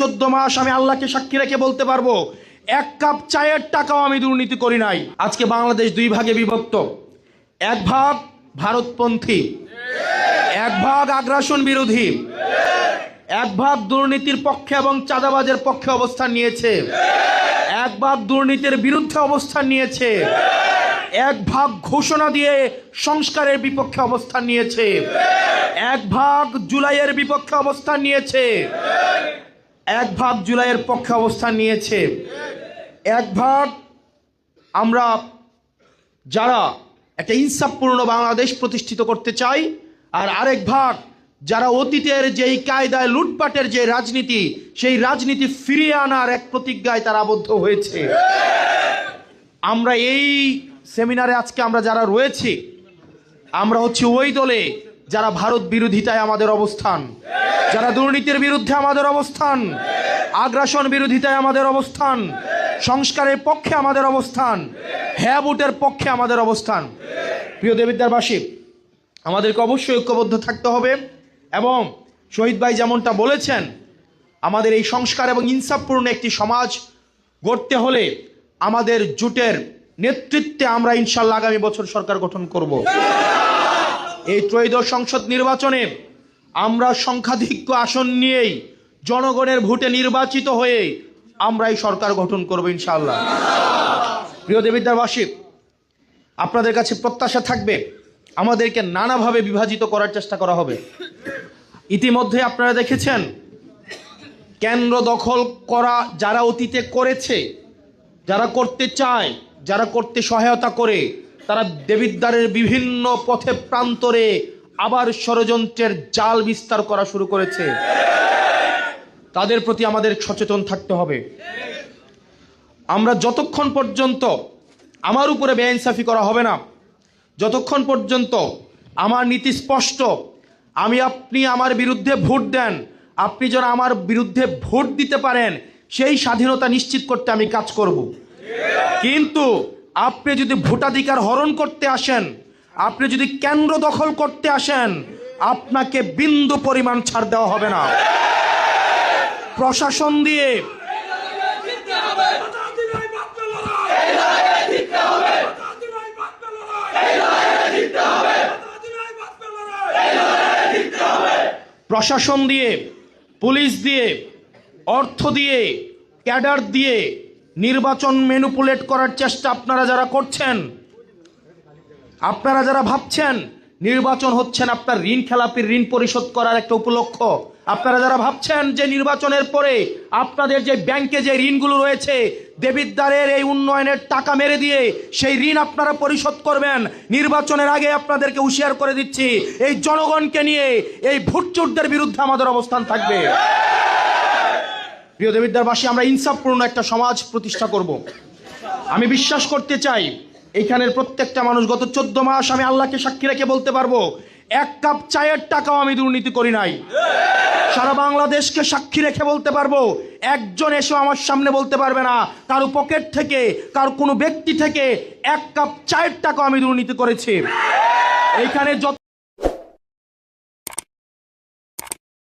চোদ্দ মাস আমি আল্লাহকে সাক্ষী রেখে বলতে পারব, এক কাপ চায়ের টাকাও আমি দুর্নীতি করি নাই। আজকে বাংলাদেশ দুই ভাগে বিভক্ত। এক ভাগ ভারতপন্থী, এক ভাগ আগ্রাসন বিরোধী, এক ভাগ দুর্নীতির পক্ষে এবং চাঁদাবাজের পক্ষে অবস্থান নিয়েছে, এক ভাগ দুর্নীতির বিরুদ্ধে অবস্থান নিয়েছে, এক ভাগ ঘোষণা দিয়ে সংস্কারের বিপক্ষে অবস্থান নিয়েছে, এক ভাগ জুলাইয়ের বিপক্ষে অবস্থান নিয়েছে এক ভাগ জুলাইয়ের পক্ষে অবস্থান নিয়েছে। এক ভাগ আমরা যারা একটা ইনসাফপূর্ণ বাংলাদেশ প্রতিষ্ঠিত করতে চাই, আর আরেক ভাগ যারা অতীতের যেই কায়দায় লুটপাটের যে রাজনীতি, সেই রাজনীতি ফিরিয়ে আনার এক প্রতিজ্ঞায় তারা আবদ্ধ হয়েছে। আমরা এই সেমিনারে আজকে আমরা যারা রয়েছি, আমরা হচ্ছে ওই দলে যারা ভারত বিরোধিতায় আমাদের অবস্থান, যারা দুর্নীতির বিরুদ্ধে আমাদের অবস্থান, আগ্রাসন বিরোধিতায় আমাদের অবস্থান, সংস্কারের পক্ষে আমাদের অবস্থান হ্যাঁ ভোটের পক্ষে আমাদের অবস্থান। প্রিয় দেবিদ্যারবাসী আমাদেরকে অবশ্যই ঐক্যবদ্ধ থাকতে হবে এবং শহীদ ভাই যেমনটা বলেছেন, আমাদের এই সংস্কার এবং ইনসাফপূর্ণ একটি সমাজ গড়তে হলে আমাদের জোটের নেতৃত্বে আমরা ইনশাল্লাহ আগামী বছর সরকার গঠন করব। এই ত্রয়োদশ সংসদ নির্বাচনে আমরা সংখ্যাধিক্য আসন নিয়েই জনগণের ভোটে নির্বাচিত হয়ে আমরা এই সরকার গঠন করব ইনশাআল্লাহ। প্রিয় দেবিদ্যারবাসী আপনাদের কাছে প্রত্যাশা থাকবে, আমাদেরকে নানাভাবে বিভাজিত করার চেষ্টা করা হবে। ইতিমধ্যে আপনারা দেখেছেন, কেন্দ্র দখল করা যারা অতীতে করেছে, যারা করতে চায়, যারা করতে সহায়তা করে তারা দেবিদ্বারের বিভিন্ন পথে প্রান্তরে আবার ষড়যন্ত্রের জাল বিস্তার করা শুরু করেছে। তাদের প্রতি আমাদের সচেতন থাকতে হবে। আমরা যতক্ষণ পর্যন্ত আমার উপরে বেআইনসাফি করা হবে না, যতক্ষণ পর্যন্ত আমার নীতি স্পষ্ট, আমি আপনি আমার বিরুদ্ধে ভোট দেন, আপনি যেন আমার বিরুদ্ধে ভোট দিতে পারেন, সেই স্বাধীনতা নিশ্চিত করতে আমি কাজ করব। কিন্তু আপনি যদি ভোটাধিকার হরণ করতে আসেন, আপনি যদি কেন্দ্র দখল করতে আসেন, আপনাকে বিন্দু পরিমাণ ছাড় দেওয়া হবে না। প্রশাসন দিয়ে প্রশাসন দিয়ে, পুলিশ দিয়ে, অর্থ দিয়ে, ক্যাডার দিয়ে নির্বাচন ম্যানুপুলেট করার চেষ্টা আপনারা যারা করছেন, আপনারা যারা ভাবছেন নির্বাচন হচ্ছেন আপনার ঋণ খেলাপির ঋণ পরিশোধ করার একটা উপলক্ষ আপনারা যারা ভাবছেন যে নির্বাচনের পরে আপনাদের যে ব্যাংকে যে ঋণগুলো রয়েছে, দেবিদ্বারের এই উন্নয়নের টাকা মেরে দিয়ে সেই ঋণ আপনারা পরিশোধ করবেন। নির্বাচনের আগে আপনাদেরকে হুঁশিয়ার করে দিচ্ছি, এই জনগণকে নিয়ে এই ভোটচোরদের বিরুদ্ধে আমাদের অবস্থান থাকবে। প্রিয় দেবিদ্বারবাসী, আমরা ইনসাফপূর্ণ একটা সমাজ প্রতিষ্ঠা করব। আমি বিশ্বাস করতে চাই এইখানের প্রত্যেকটা মানুষ গত চোদ্দ মাস আমি আল্লাহকে সাক্ষী রেখে বলতে পারব, এক কাপ চায়ের টাকাও আমি দুর্নীতি করি নাই। সারা বাংলাদেশকে সাক্ষী রেখে বলতে পারব, একজন এসে আমার সামনে বলতে পারবে না, কারও পকেট থেকে, কারও কোনো ব্যক্তি থেকে এক কাপ চায়ের টাকাও আমি দুর্নীতি করেছি। এইখানে যত